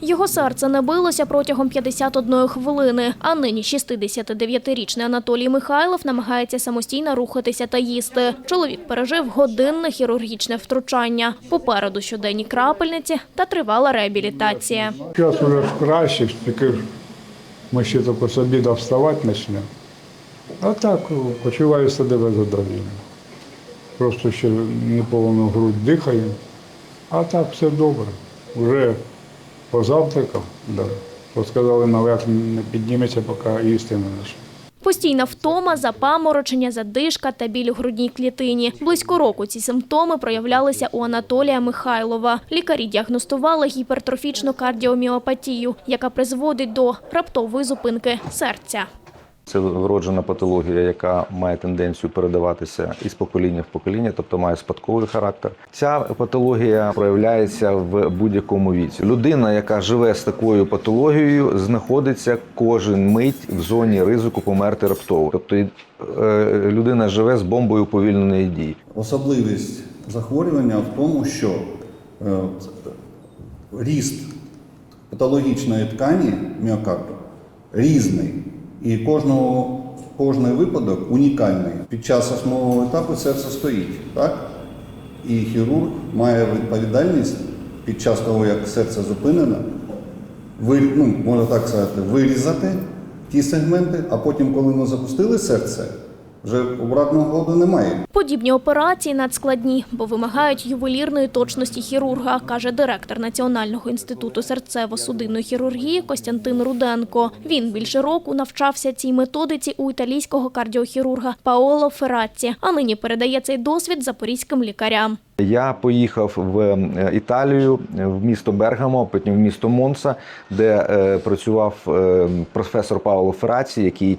Його серце не билося протягом 51 хвилини. А нині 69-річний Анатолій Михайлов намагається самостійно рухатися та їсти. Чоловік пережив годинне хірургічне втручання. Попереду щоденні крапельниці та тривала реабілітація. Зараз вже краще, тільки ми ще тільки з обіду вставати почнемо. А так почуваю себе задоволення. Просто ще не повну грудь дихаю, а так все добре. Вже позавтракав, да. От сказали, наверх не підніметься, поки істина наша. Постійна втома, запаморочення, задишка та біль у грудній клітині. Близько року ці симптоми проявлялися у Анатолія Михайлова. Лікарі діагностували гіпертрофічну кардіоміопатію, яка призводить до раптової зупинки серця. Це вроджена патологія, яка має тенденцію передаватися із покоління в покоління, тобто має спадковий характер. Ця патологія проявляється в будь-якому віці. Людина, яка живе з такою патологією, знаходиться кожен мить в зоні ризику померти раптово. Тобто е, людина живе з бомбою уповільненої дії. Особливість захворювання в тому, що е, ріст патологічної ткані міокарду різний, і кожного, кожний випадок унікальний. Під час основного етапу серце стоїть, так? І хірург має відповідальність під час того, як серце зупинено, ви, ну, можна так сказати, вирізати ті сегменти, а потім, коли ми запустили серце, вже обратного ходу немає. Подібні операції надскладні, бо вимагають ювелірної точності хірурга, каже директор Національного інституту серцево-судинної хірургії Костянтин Руденко. Він більше року навчався цій методиці у італійського кардіохірурга Паоло Ферраці, а нині передає цей досвід запорізьким лікарям. Я поїхав в е, Італію, в місто Бергамо, потім в місто Монса, де е, працював е, професор Пауло Фераці, який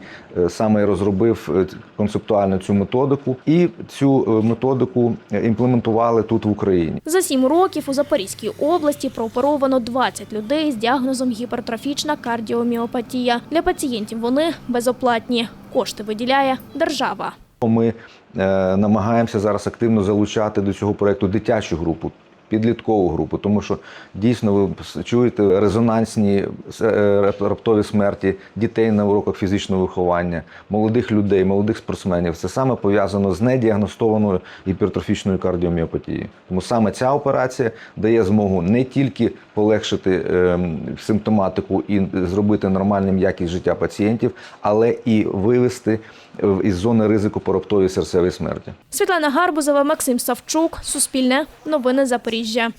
саме розробив концептуально цю методику, і цю методику імплементували тут в Україні. За сім років у Запорізькій області прооперовано 20 людей з діагнозом гіпертрофічна кардіоміопатія. Для пацієнтів вони безоплатні. Кошти виділяє держава. Ми е, намагаємося зараз активно залучати до цього проекту дитячу групу. Підліткову групу, тому що дійсно ви чуєте резонансні е, раптові смерті дітей на уроках фізичного виховання, молодих людей, молодих спортсменів. Це саме пов'язано з недіагностованою гіпертрофічною кардіоміопатією. Тому саме ця операція дає змогу не тільки полегшити е, симптоматику і зробити нормальним якість життя пацієнтів, але і вивести е, із зони ризику пороптової серцевої смерті. Світлана Гарбузова, Максим Савчук, Суспільне, Новини Запоріжжя.